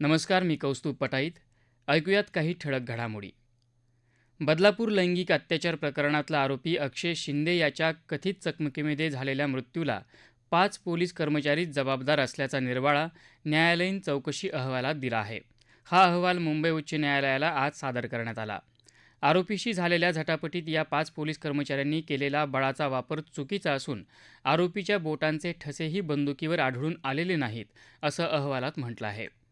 नमस्कार मी कौस्तुभ पटाईत. ऐकूयात काही ठळक घडामोडी. बदलापूर लैंगिक अत्याचार प्रकरणातला आरोपी अक्षय शिंदे याच्या कथित चकमकीमध्ये झालेल्या मृत्यूला पाच पोलीस कर्मचारीच जबाबदार असल्याचा निर्वाळा न्यायालयीन चौकशी अहवालात दिला आहे. हा अहवाल मुंबई उच्च न्यायालयाला आज सादर करण्यात आला. आरोपीशी झालेल्या झटापटीत या पाच पोलीस कर्मचाऱ्यांनी केलेला बळाचा वापर चुकीचा असून आरोपीच्या बोटांचे ठसेही बंदुकीवर आढळून आलेले नाहीत असं अहवालात म्हटलं आहे.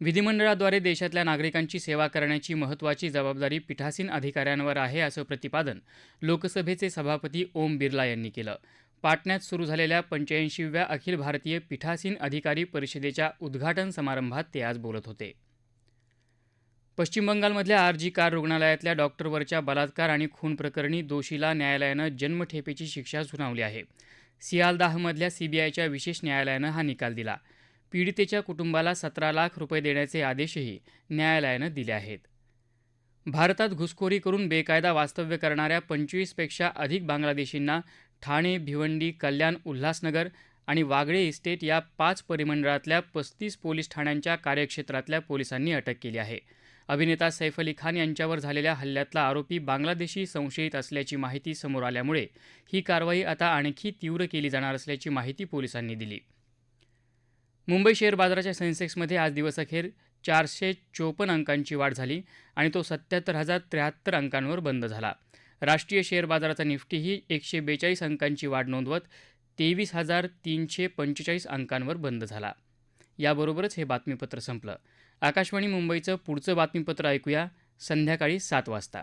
विधिमंडळाद्वारे देशातल्या नागरिकांची सेवा करण्याची महत्त्वाची जबाबदारी पीठासीन अधिकाऱ्यांवर आहे असं प्रतिपादन लोकसभेचे सभापती ओम बिर्ला यांनी केलं. पाटण्यात सुरू झालेल्या पंच्याऐंशीव्या अखिल भारतीय पीठासीन अधिकारी परिषदेच्या उद्घाटन समारंभात ते आज बोलत होते. पश्चिम बंगालमधल्या आरजी कार रुग्णालयातल्या डॉक्टरवरच्या बलात्कार आणि खून प्रकरणी दोषीला न्यायालयानं जन्मठेपेची शिक्षा सुनावली आहे. सियालदाहमधल्या सीबीआयच्या विशेष न्यायालयानं हा निकाल दिला. पीडितेच्या कुटुंबाला सतरा लाख रुपये देण्याचे आदेशही न्यायालयानं दिले आहेत. भारतात घुसखोरी करून बेकायदा वास्तव्य करणाऱ्या पंचवीसपेक्षा अधिक बांगलादेशींना ठाणे भिवंडी कल्याण उल्हासनगर आणि वागळे इस्टेट या पाच परिमंडळातल्या पस्तीस पोलीस ठाण्यांच्या कार्यक्षेत्रातल्या पोलिसांनी अटक केली आहे. अभिनेता सैफ अली खान यांच्यावर झालेल्या हल्ल्यातला आरोपी बांगलादेशी संशयित असल्याची माहिती समोर आल्यामुळे ही कारवाई आता आणखी तीव्र केली जाणार असल्याची माहिती पोलिसांनी दिली. मुंबई शेअर बाजाराच्या सेन्सेक्समध्ये आज दिवसअखेर चारशे चोपन्न अंकांची वाढ झाली आणि तो सत्याहत्तर हजार त्र्याहत्तर अंकांवर बंद झाला. राष्ट्रीय शेअर बाजाराचा निफ्टीही एकशे बेचाळीस अंकांची वाढ नोंदवत तेवीस हजार तीनशे पंचेचाळीस अंकांवर बंद झाला. याबरोबरच हे बातमीपत्र संपलं. आकाशवाणी मुंबईचं पुढचं बातमीपत्र ऐकूया संध्याकाळी सात वाजता.